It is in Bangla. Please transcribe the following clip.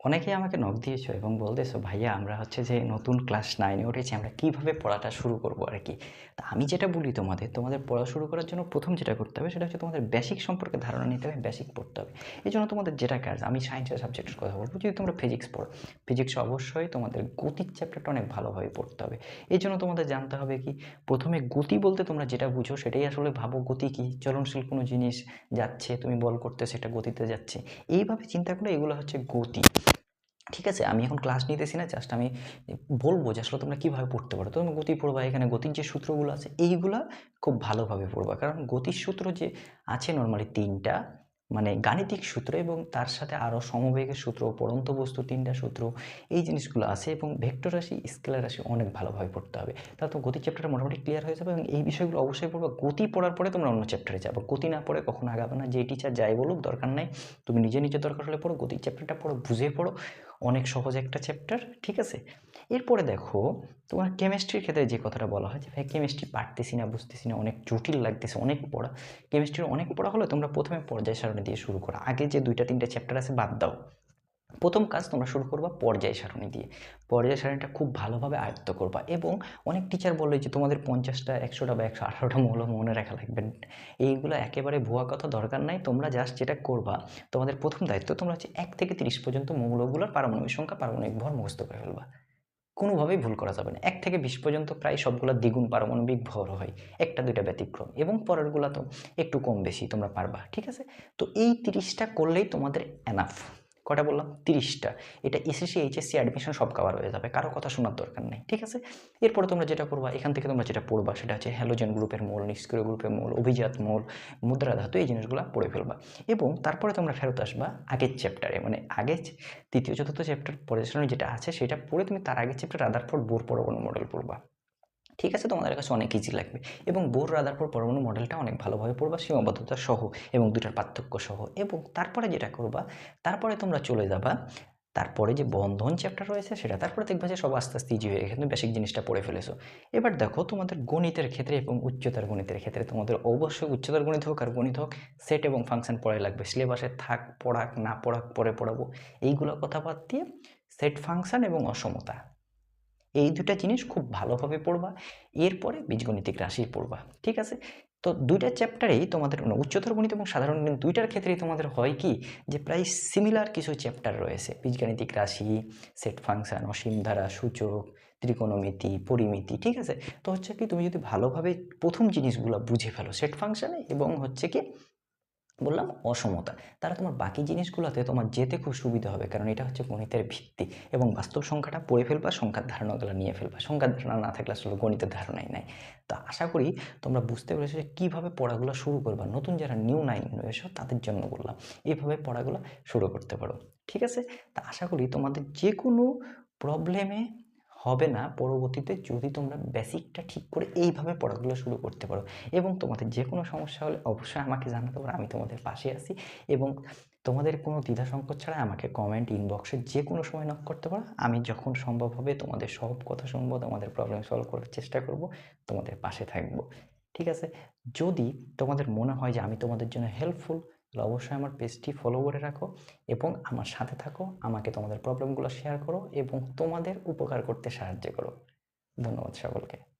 অনেকেই আমাকে নক দিয়েছ এবং বলতেছো, ভাইয়া, আমরা হচ্ছে যে নতুন ক্লাস নাইনে উঠেছি, আমরা কীভাবে পড়াটা শুরু করব আর কি? তা আমি যেটা বলি তোমাদের তোমাদের পড়া শুরু করার জন্য প্রথম যেটা করতে হবে, সেটা হচ্ছে তোমাদের বেসিক সম্পর্কে ধারণা নিতে হবে বেসিক পড়তে হবে। এই জন্য তোমাদের যেটা কাজ, আমি সায়েন্সের সাবজেক্টের কথা বলব, যদি তোমরা ফিজিক্স পড়ো। ফিজিক্স অবশ্যই তোমাদের গতির চ্যাপ্টারটা অনেক ভালোভাবে পড়তে হবে। এই জন্য তোমাদের জানতে হবে কি, প্রথমে গতি বলতে তোমরা যেটা বুঝো, সেটাই আসলে ভাবো গতি কি, চলনশীল কোনো জিনিস যাচ্ছে, তুমি বল করতে সেটা গতিতে যাচ্ছে। এইভাবে চিন্তা করে এগুলো হচ্ছে গতি। ঠিক আছে, আমি এখন ক্লাস নিতেছি না জাস্ট আমি বলব যে আসলে তোমরা কীভাবে পড়তে পারো। তুমি গতি পড়বা, এখানে গতির যে সূত্রগুলো আছে, এইগুলা খুব ভালোভাবে পড়বা। কারণ গতির সূত্র যে আছে নর্মালি তিনটা মানে গাণিতিক সূত্র এবং তার সাথে আরও সমবেগের সূত্র, পড়ন্ত বস্তু তিনটা সূত্র, এই জিনিসগুলো আছে এবং ভেক্টর রাশি, স্কেলার রাশি অনেক ভালোভাবে পড়তে হবে। তাহলে তো গতি চ্যাপ্টারটা মোটামুটি ক্লিয়ার হয়ে যাবে এবং এই বিষয়গুলো অবশ্যই পড়বা। গতি পড়ার পরে তোমরা অন্য চ্যাপ্টারে যাব। গতি না পড়ে কখনো আগাবে না। যে টিচার যাই বলুক, দরকার নাই। তুমি নিজে নিজে দরকার হলে পড়ো গতি চ্যাপ্টারটা পড়ো, বুঝে পড়ো। অনেক সহজ একটা চ্যাপ্টার ঠিক আছে? এরপরে দেখো, তোমার কেমিস্ট্রির ক্ষেত্রে যে কথাটা বলা হয় যে, ভাই কেমিস্ট্রি পারতেছি না, বুঝতেছি না, অনেক জটিল লাগতেছে, অনেক পড়া। কেমিস্ট্রির অনেক পড়া হলে তোমরা প্রথমে পর্যায় সারণী দিয়ে শুরু করো। আগে যে দুইটা, তিনটা চ্যাপ্টার আছে বাদ দাও। প্রথম কাজ তোমরা শুরু করবা পর্যায় সারণী দিয়ে। পর্যায় সারণীটা খুব ভালোভাবে আয়ত্ত করবা এবং অনেক টিচার বলে যে তোমাদের পঞ্চাশটা, একশোটা বা একশো আঠারোটা মৌল মনে রাখা লাগবে। এইগুলো একেবারে ভুয়া কথা দরকার নাই, তোমরা জাস্ট যেটা করবা, তোমাদের প্রথম দায়িত্ব তোমরা হচ্ছে এক থেকে তিরিশ পর্যন্ত মৌলগুলোর পারমাণবিক সংখ্যা পারমাণবিক ভর মুখস্থ করে ফেলবা। কোনোভাবেই ভুল করা যাবে না। এক থেকে বিশ পর্যন্ত প্রায় সবগুলো দ্বিগুণ পারমাণবিক ভর হয়, একটা দুইটা ব্যতিক্রম এবং পরেরগুলো তো একটু কম বেশি তোমরা পারবা, ঠিক আছে? তো এই তিরিশটা করলেই তোমাদের এনাফ কটা বললাম? তিরিশটা। এটা এসএসসি এইচএসসি অ্যাডমিশন সব কভার হয়ে যাবে। কারও কথা শোনার দরকার নেই, ঠিক আছে? এরপরে তোমরা যেটা করবা, এখান থেকে তোমরা যেটা পড়বা, সেটা হচ্ছে হ্যালোজেন গ্রুপের মোল, নিষ্ক্রিয় গ্রুপের মোল, অভিজাত মোল, মুদ্রা ধাতু, এই জিনিসগুলো পড়ে ফেলবা। এবং তারপরে তোমরা ফেরত আসবা আগের চ্যাপ্টারে মানে আগে তৃতীয় চতুর্থ চ্যাপ্টার পরিচালনা যেটা আছে, সেটা পড়ে তুমি তার আগের চ্যাপ্টার রাদারফোর্ড বোর পরমাণু মডেল পড়বা। ঠিক আছে, তোমাদের কাছে অনেক ইজি লাগবে। এবং বোর রাদারফোর্ড পরমাণু মডেলটা অনেক ভালোভাবে পড়বা, সীমাবদ্ধতা সহ এবং দুটার পার্থক্য সহ। এবং তারপরে যেটা করবা, তারপরে তোমরা চলে যাবা, তারপরে যে বন্ধন চ্যাপ্টার রয়েছে সেটা, তারপরে দেখবা যে সব আস্তে আস্তে ইজি হয়ে গেছে বেসিক জিনিসটা পড়ে ফেলেছো। এবার দেখো, তোমাদের গণিতের ক্ষেত্রে এবং উচ্চতার গণিতের ক্ষেত্রে, তোমাদের অবশ্যই উচ্চতার গণিত হোক আর গণিত হোক সেট এবং ফাংশন পড়াই লাগবে। সিলেবাসে থাক, পড়াক, না পড়াক, পরে পড়াবো। এইগুলো কথা বাদ দিয়ে সেট ফাংশন এবং অসমতা। এই দুটা জিনিস খুব ভালোভাবে পড়বা। এরপরে বীজগণিতিক রাশি পড়বা, ঠিক আছে? তো দুইটা চ্যাপ্টারেই তোমাদের উচ্চতর গণিত এবং সাধারণ গণিত দুইটার ক্ষেত্রেই তোমাদের হয় কি? যে প্রায় সিমিলার কিছু চ্যাপ্টার রয়েছে। বীজগাণিতিক রাশি সেট ফাংশন অসীম ধারা, সূচক, ত্রিকোণমিতি, পরিমিতি, ঠিক আছে? তো হচ্ছে কি, তুমি যদি ভালোভাবে প্রথম জিনিসগুলো বুঝে ফেলো সেট ফাংশানে এবং হচ্ছে কি বললাম অসমতা। তারা তোমার বাকি জিনিসগুলোতে তোমার যেতে খুব সুবিধা হবে, কারণ এটা হচ্ছে গণিতের ভিত্তি এবং বাস্তব সংখ্যাটা পড়ে ফেলবা, সংখ্যার ধারণাগুলো নিয়ে ফেলবা। সংখ্যার ধারণা না থাকলে আসলে গণিতের ধারণাই নাই। তো আশা করি তোমরা বুঝতে পেরেছ যে কীভাবে পড়াগুলো শুরু করবা। নতুন যারা নিউ নাইন রয়েছে, তাদের জন্য বললাম এইভাবে পড়াগুলো শুরু করতে পারো। ঠিক আছে? তা আশা করি তোমাদের যে কোনো প্রবলেমে হবে না, পরবর্তীতে যদি তোমরা বেসিকটা ঠিক করে এইভাবে পড়াগুলো শুরু করতে পারো। এবং তোমাদের যে কোনো সমস্যা হলে অবশ্যই আমাকে জানাতে পারো, আমি তোমাদের পাশে আছি। এবং তোমাদের কোনো দ্বিধা সংকট ছাড়া আমাকে কমেন্ট ইনবক্সে যে কোনো সময় নক করতে পারো। আমি যখন সম্ভব হবে তোমাদের সব কথা শুনব, তোমাদের প্রবলেম সলভ করার চেষ্টা করব, তোমাদের পাশে থাকব। ঠিক আছে? যদি তোমাদের মনে হয় যে আমি তোমাদের জন্য হেল্পফুল তাহলে অবশ্যই আমার পেজটি ফলো করে রাখো এবং আমার সাথে থাকো, আমাকে তোমাদের প্রবলেমগুলো শেয়ার করো এবং তোমাদের উপকার করতে সাহায্য করো। ধন্যবাদ সকলকে।